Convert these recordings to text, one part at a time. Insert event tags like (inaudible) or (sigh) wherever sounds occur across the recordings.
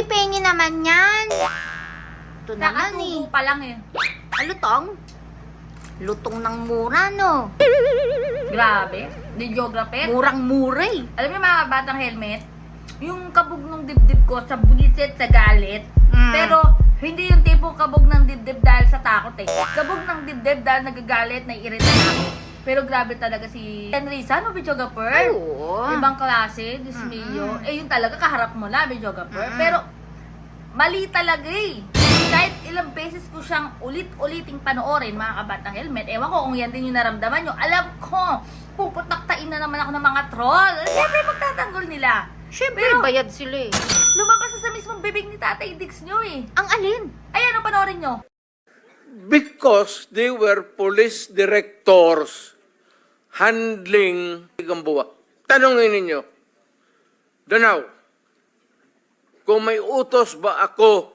Uy, pengi naman yan. Ito naman eh. Nakatubo pa lang eh. Alutong? Lutong ng mura, no? Grabe. Di geographer. Murang-mura eh. Alam niyo mga batang helmet, yung kabog ng dibdib ko sa bulisit, sa galit. Mm. Pero, hindi yung tipo kabog ng dibdib dahil sa takot eh. Kabog ng dibdib dahil nagagalit, naiirita na ako. Pero grabe talaga si Henry San o Bichoga Pearl. Oo. Ibang klase, dismiyo. Mm-mm. Eh, yun talaga, kaharap mo na, Bichoga Pearl. Mm-mm. Pero, mali talaga eh. Kahit ilang beses ko siyang ulit-uliting panoorin, mga kabatang helmet, ewan ko kung yan din yung naramdaman nyo. Alam ko, puputaktain na naman ako ng mga troll. Siyempre, magtatanggol nila. Siyempre, Pero- bayad sila eh. Lumabas sa mismong bibig ni Tatay Dix nyo eh. Ang alin? Ayan, ang panoorin nyo. Because they were police directors handling Gamboa. Tanongin ninyo, Danaw, kung may utos ba ako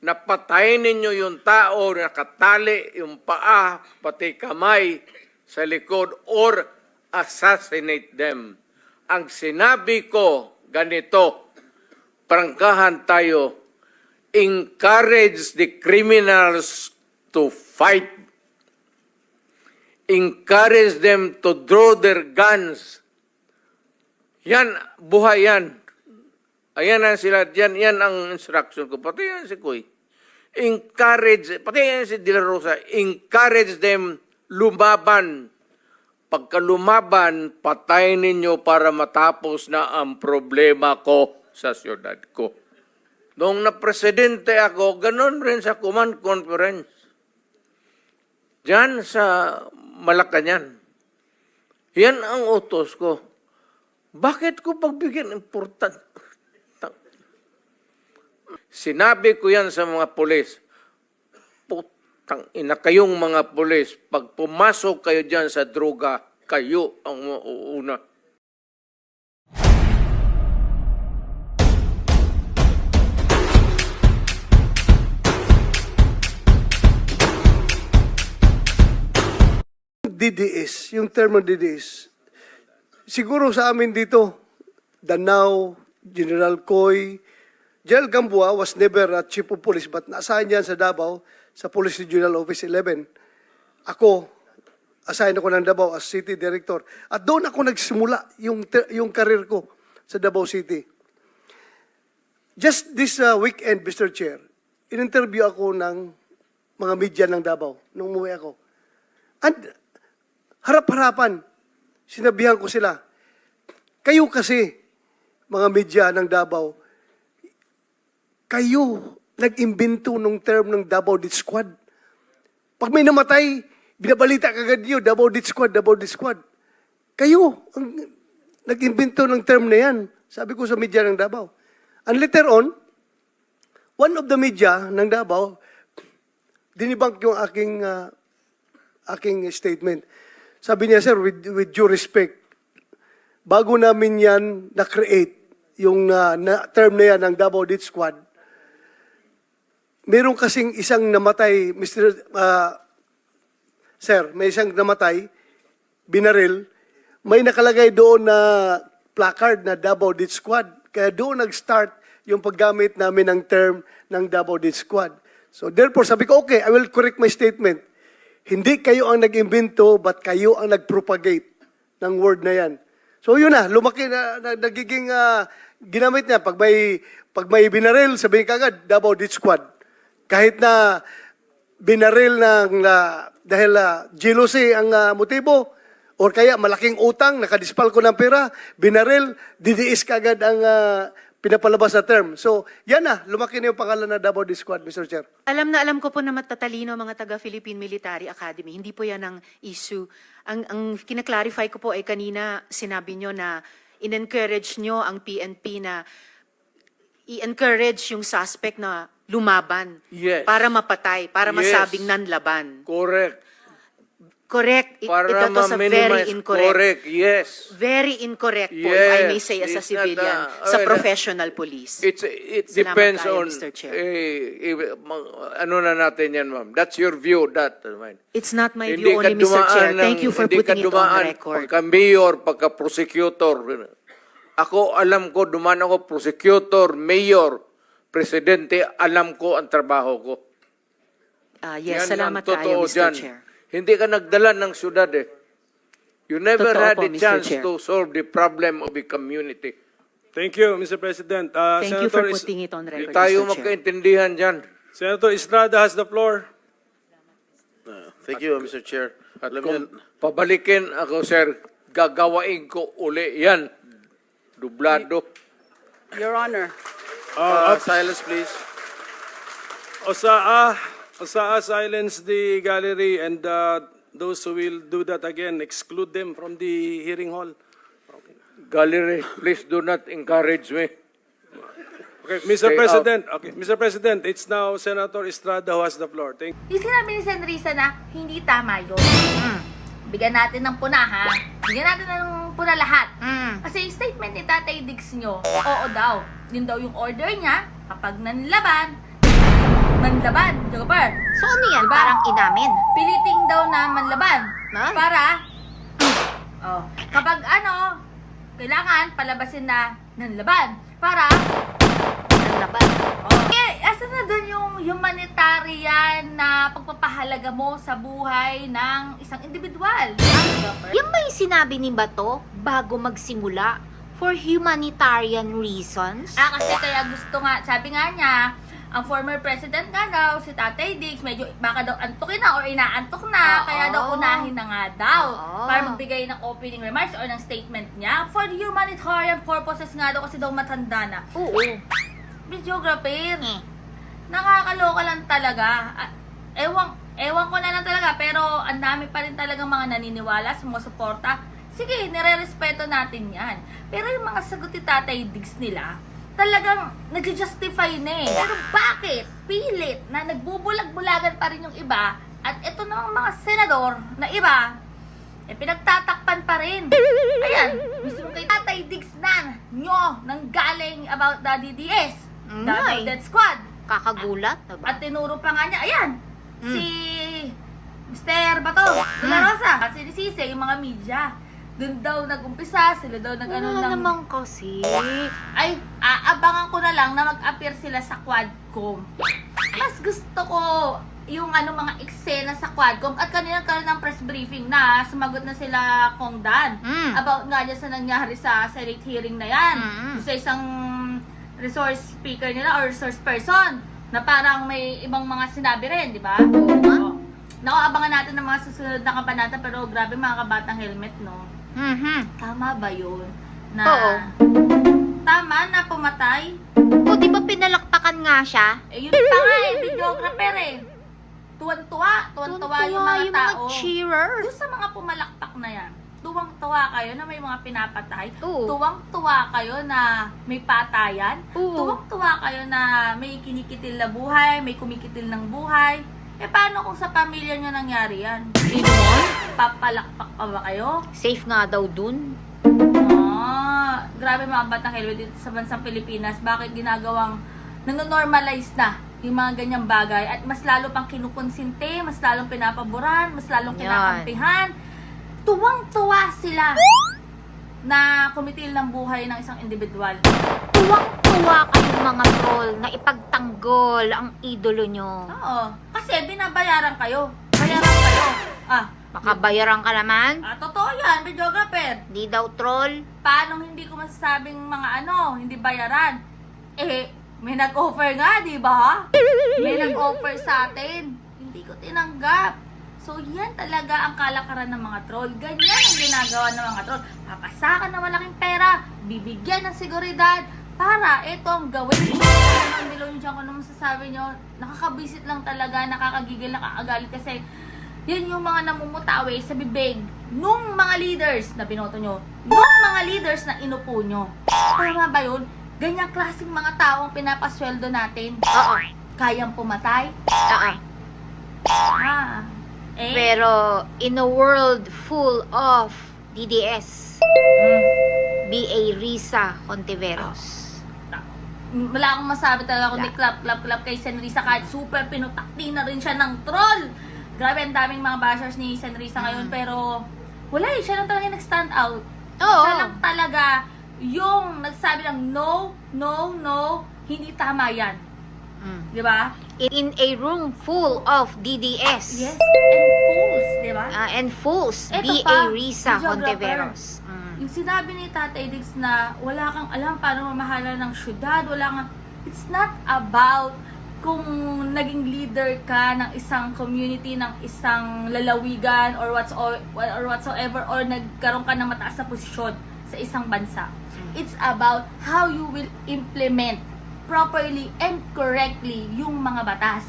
na patayin ninyo yung tao na nakatali yung paa, pati kamay sa likod, or assassinate them. Ang sinabi ko, ganito, prangkahan tayo, encourage the criminals to fight. Encourage them to draw their guns. Yan, buhay yan. Ayan ang sila, yan, yan ang instruction ko. Pati yan si Kuy. Encourage, pati yan si De La Rosa, encourage them lumaban. Pagka lumaban, patayin ninyo para matapos na ang problema ko sa siyudad ko. Noong na-presidente ako, ganun rin sa command conference. Diyan sa Malacanang. Yan ang utos ko. Bakit ko pagbigyan important? Sinabi ko yan sa mga pulis. Putang ina kayong mga pulis, pag pumasok kayo dyan sa droga, kayo ang mauuna. DDS, yung term ng DDS, siguro sa amin dito, Danao, General Coy, General Gambua was never a chief of police but naasahan yan sa Davao sa Police Regional Office 11. Ako, assign ako ng Davao as city director. At doon ako nagsimula yung, yung career ko sa Davao City. Just this uh, weekend, Mr. Chair, in-interview ako ng mga media ng Davao nung umuwi ako. And harap-harapan, sinabihan ko sila, kayo kasi, mga media ng Davao, kayo nag-imbento nung term ng Davao Death Squad. Pag may namatay, binabalita kagad yun, Davao Death Squad, Davao Death Squad. Kayo ang nag-imbento ng term na yan. Sabi ko sa media ng Davao. And later on, one of the media ng Davao, dinibunk yung aking ah, aking statement. Sabi niya, sir, with, with due respect, bago namin yan na-create, yung ah, na, term na yan ng Davao Death Squad, meron kasing isang namatay, Mr. ah, sir, may isang namatay, binaril, may nakalagay doon na placard na Davao Death Squad. Kaya doon nag-start yung paggamit namin ng term ng Davao Death Squad. So therefore, sabi ko, okay, I will correct my statement. Hindi kayo ang nag-imbento, but kayo ang nag-propagate ng word na yan. So yun na, lumaki na, na nagiging ah, ginamit niya. Pag may, pag may binaril, sabihin kagad, Davao Death Squad. Kahit na binaril ng, ah, dahil uh, jealousy ang ah, motibo, or kaya malaking utang, nakadispal ko ng pera, binaril, didiis kagad ang ah, pinapalabas na term. So, yan na, lumaki na yung pangalan na Davao Death Squad, Mr. Chair. Alam na alam ko po na matatalino mga taga Philippine Military Academy. Hindi po yan ang issue. Ang, ang kinaklarify ko po ay kanina sinabi nyo na in-encourage nyo ang PNP na i-encourage yung suspect na lumaban Yes. para mapatay, para Yes. masabing nanlaban. Correct. Correct. It, Para it, that was a very incorrect. Correct, yes. Very incorrect po, if I may Yes, say, as a civilian, uh, sa well, professional police. It's, it Salamat depends kayo, on, Mr. Chair. eh, eh, ano na natin yan, ma'am. That's your view, that. uh. It's not my Hindi view only, Mr. Chair. ng- Thank you for putting it on record. Pagka-mayor, pagka-prosecutor. Ako, alam ko, dumaan ako prosecutor, mayor, presidente, alam ko ang trabaho ko. Ah, yes, Yan salamat tayo, Mr. dyan. Chair. Hindi ka nagdala ng syudad eh. You never Totoo had po, a Mr. chance Chair. to solve the problem of the community. Thank you, Mr. President. Uh, Thank you for Senator, Is- putting it on Hindi record, tayo Mr. Chair. magkaintindihan dyan. Senator Estrada has the floor. Thank you, Mr. Chair. At Alam kung niyo, pabalikin ako, sir, gagawain ko uli yan. Dublado. Your Honor, uh, silence please. Osaa, Osaa, silence the gallery and uh, those who will do that again, exclude them from the hearing hall. Gallery, please do not encourage me. Okay, Mr. Stay President, okay, Mr. President, it's now Senator Estrada who has the floor. Thank Yung sinabi ni Senrisa na hindi tama yun. Bigyan natin ng puna ha. Bigyan natin ng puna lahat. Mm. Kasi yung statement ni Tatay Diggs nyo, oo daw. Yun daw yung order niya, kapag nanlaban, manlaban, Jogopar. So ano yan? Diba? Parang inamin. Piliting daw na manlaban. Ay. Para, oh, kapag ano, kailangan palabasin na nanlaban. Para, Ang laban. oh, eh, asa na doon yung humanitarian na pagpapahalaga mo sa buhay ng isang individual? Yan ba yung sinabi ni Bato bago magsimula? For humanitarian reasons? Ah, kasi kaya gusto nga, sabi nga niya, ang former president nga daw, si Tatay Diggs, medyo baka daw antukin na or inaantok na, Oo. kaya daw unahin na nga daw Oo. para magbigay ng opening remarks or ng statement niya for humanitarian purposes nga daw kasi daw matanda na. Oo. Videographer, Eh. nakakaloka lang talaga. Ah, Ewan, ewan ko na lang talaga, pero ang dami pa rin talagang mga naniniwala, sumusuporta. Sige, nire-respeto natin yan. Pero yung mga sagot ni Tatay Diggs nila, talagang nag-justify na eh. Pero bakit? Pilit na nagbubulag-bulagan pa rin yung iba at ito namang mga senador na iba, eh pinagtatakpan pa rin. Ayan, mismo kay Tatay Diggs na nyo nang galing about the DDS, Mm, ay. Death Squad. Kakagulat, diba? At tinuro pa nga niya, ayan, Mm. si Mr. Bato, De La Rosa, at si Sise, yung mga media. Doon daw nag-umpisa, sila daw nag ano Wala ng... naman kasi. Ay, aabangan ko na lang na mag-appear sila sa Quadcom. Mas gusto ko yung ano mga eksena sa Quadcom at kanina karoon ng press briefing na sumagot na sila Kong Dan Mm. about nga dyan sa nangyari sa Senate hearing na yan Mm. sa isang resource speaker nila or resource person na parang may ibang mga sinabi rin, di ba? Oo. Naku, abangan natin ng mga susunod na kabanata pero grabe mga kabatang helmet, no? Mhm. Tama ba yun? Na, Oo. Tama na pumatay? O, di ba pinalakpakan nga siya? Eh, yun pa nga eh, videographer eh. Tuwan-tuwa, tuwan-tuwa yung mga yung tao. mga cheerers. Doon sa mga pumalakpak na yan, tuwang-tuwa kayo na may mga pinapatay. Oo. Tuwang-tuwa kayo na may patayan. Oo. Tuwang-tuwa kayo na may kinikitil na buhay, may kumikitil ng buhay. Eh, paano kung sa pamilya nyo nangyari yan? Sino mo? Papalakpak pa ba kayo? Safe nga daw dun. Ah, grabe mga batang helmet dito sa bansang Pilipinas. Bakit ginagawang nanonormalize na yung mga ganyang bagay at mas lalo pang kinukonsinte, mas lalong pinapaboran, mas lalong Yan. kinakampihan. Tuwang-tuwa sila na kumitil ng buhay ng isang individual. Tuwang-tuwa kayong mga troll na ipagtanggol ang idolo nyo. Oo. Kasi binabayaran kayo. Bayaran kayo. Ah, Makabayaran ka naman? ah totoo yan, videographer. Di daw troll. paano hindi ko masasabing mga ano, hindi bayaran? Eh, may nag-offer nga, di ba? May nag-offer sa atin. Hindi ko tinanggap. So, yan talaga ang kalakaran ng mga troll. Ganyan ang ginagawa ng mga troll. Papasakan ng malaking pera, bibigyan ng seguridad, para ito ang gawin. Ang below nyo dyan, kung ano masasabi nyo, nakakabisit lang talaga, nakakagigil, nakakagalit kasi yan yung mga namumutawi sa bibig nung mga leaders na binoto nyo, nung mga leaders na inupo nyo. Tama ba yun? Ganyang klaseng mga tao ang pinapasweldo natin. Oo. Kayang pumatay? Oo. Ah. Eh, Pero in a world full of DDS, mm, BA Risa Contiveros. Wala akong masabi talaga kundi clap, clap, clap kay Senrisa kahit super pinutakti na rin siya ng troll. Grabe, ang daming mga bashers ni Senrisa ngayon pero wala eh, siya lang talaga yung nag-stand out. Oo. Siya lang talaga yung nagsabi ng no, no, no, Hindi tama yan. Mm. Di ba? In a room full of DDS. Yes. And fools, di ba? Ah, and fools. Eto B.A. Risa videographer. Mm. Yung sinabi ni Tatay Diggs na wala kang alam paano mamahala ng syudad, wala kang... It's not about kung naging leader ka ng isang community, ng isang lalawigan, or, what's, or, or whatsoever, or nagkaroon ka ng mataas na posisyon sa isang bansa. It's about how you will implement properly and correctly yung mga batas.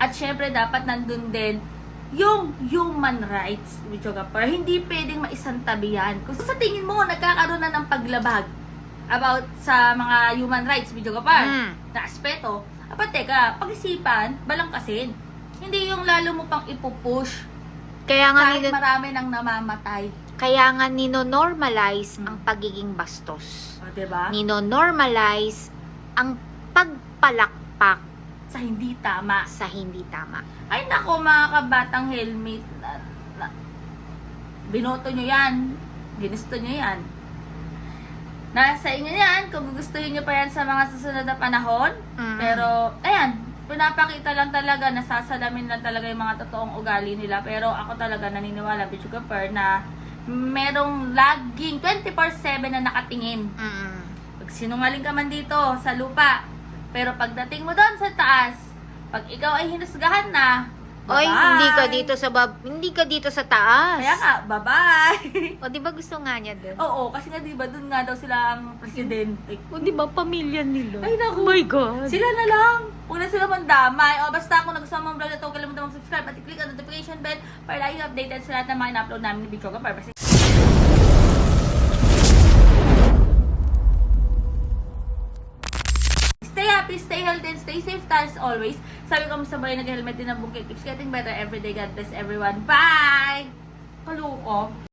At syempre, dapat nandun din yung human rights, Bicho Gapar. Hindi pwedeng maisantabi yan. Kung sa tingin mo, nagkakaroon na ng paglabag about sa mga human rights, Bicho Gapar, Mm. na aspeto, apat teka, pag-isipan, balangkasin. Hindi yung lalo mo pang ipupush Kaya nga, kahit nino- marami nang namamatay. kaya nga nino-normalize ang pagiging bastos. O, diba? Nino-normalize ang pagpalakpak Sa hindi tama. sa hindi tama. Ay nako mga kabatang helmet. Na, na, binoto nyo yan. Ginusto nyo yan. Nasa inyo yan kung gustuhin nyo pa yan sa mga susunod na panahon. Mm. Pero, ayan, pinapakita lang talaga, nasasalamin lang talaga yung mga totoong ugali nila. Pero ako talaga naniniwala, Bitch Cooper, na merong laging 24-7 na nakatingin. Mm. Pag sinungaling ka man dito sa lupa, pero pagdating mo doon sa taas, pag ikaw ay hinusgahan na, Oy, bye-bye. hindi ka dito sa bab hindi ka dito sa taas. Kaya nga, bye-bye. (laughs) O di ba gusto nga niya doon? Oo, kasi nga 'di ba doon nga daw sila ang presidente. O di ba pamilya nila? Ay, naku. Oh my god. Sila na lang. Huwag na sila mandamay. O basta kung nagustuhan mo ang vlog na to, kalimutan mag-subscribe at i-click ang notification bell para lagi updated sa lahat ng mga in-upload namin ni Bichoga para happy, stay healthy, and stay safe as always. Sabi ko sa buhay nag-helmet din ang bukit. Keeps getting better every day. God bless everyone. Bye! Kaluko.